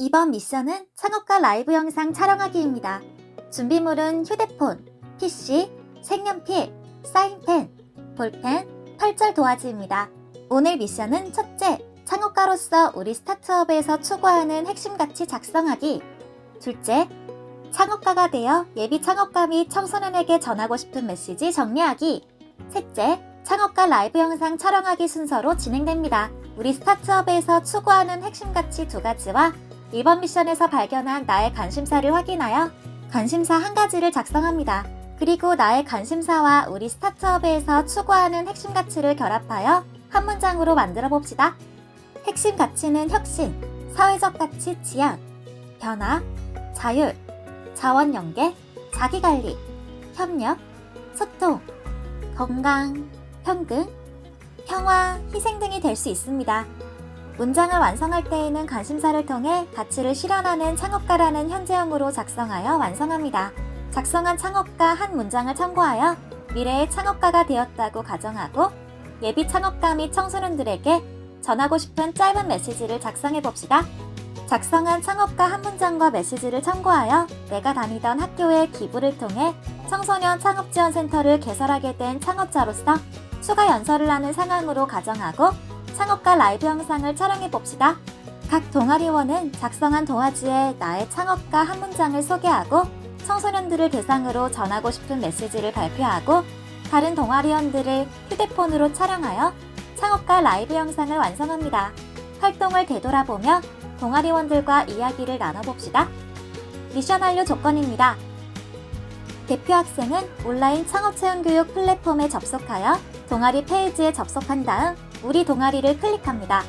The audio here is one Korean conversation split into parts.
이번 미션은 창업가 라이브 영상 촬영하기입니다. 준비물은 휴대폰, PC, 색연필, 사인펜, 볼펜, 펄절 도화지입니다. 오늘 미션은 첫째, 창업가로서 우리 스타트업에서 추구하는 핵심 가치 작성하기. 둘째, 창업가가 되어 예비 창업가 및 청소년에게 전하고 싶은 메시지 정리하기. 셋째, 창업가 라이브 영상 촬영하기 순서로 진행됩니다. 우리 스타트업에서 추구하는 핵심 가치 두 가지와 이번 미션에서 발견한 나의 관심사를 확인하여 관심사 한 가지를 작성합니다. 그리고 나의 관심사와 우리 스타트업에서 추구하는 핵심 가치를 결합하여 한 문장으로 만들어 봅시다. 핵심 가치는 혁신, 사회적 가치 지향, 변화, 자율, 자원 연계, 자기 관리, 협력, 소통, 건강, 평등, 평화, 희생 등이 될 수 있습니다. 문장을 완성할 때에는 관심사를 통해 가치를 실현하는 창업가라는 현재형으로 작성하여 완성합니다. 작성한 창업가 한 문장을 참고하여 미래의 창업가가 되었다고 가정하고 예비 창업가 및 청소년들에게 전하고 싶은 짧은 메시지를 작성해 봅시다. 작성한 창업가 한 문장과 메시지를 참고하여 내가 다니던 학교의 기부를 통해 청소년 창업지원센터를 개설하게 된 창업자로서 추가 연설을 하는 상황으로 가정하고 창업가 라이브 영상을 촬영해 봅시다. 각 동아리원은 작성한 동아지에 나의 창업가 한 문장을 소개하고 청소년들을 대상으로 전하고 싶은 메시지를 발표하고 다른 동아리원들을 휴대폰으로 촬영하여 창업가 라이브 영상을 완성합니다. 활동을 되돌아보며 동아리원들과 이야기를 나눠봅시다. 미션 완료 조건입니다. 대표 학생은 온라인 창업체험 교육 플랫폼에 접속하여 동아리 페이지에 접속한 다음 우리 동아리를 클릭합니다.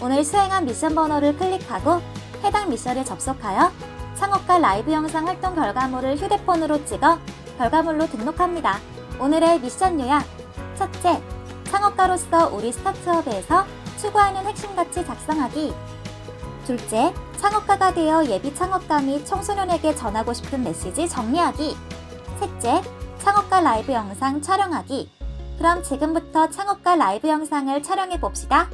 오늘 수행한 미션 번호를 클릭하고 해당 미션에 접속하여 창업가 라이브 영상 활동 결과물을 휴대폰으로 찍어 결과물로 등록합니다. 오늘의 미션 요약. 첫째, 창업가로서 우리 스타트업에서 추구하는 핵심 가치 작성하기. 둘째, 창업가가 되어 예비 창업가 및 청소년에게 전하고 싶은 메시지 정리하기. 셋째, 창업가 라이브 영상 촬영하기. 그럼 지금부터 창업가 라이브 영상을 촬영해 봅시다.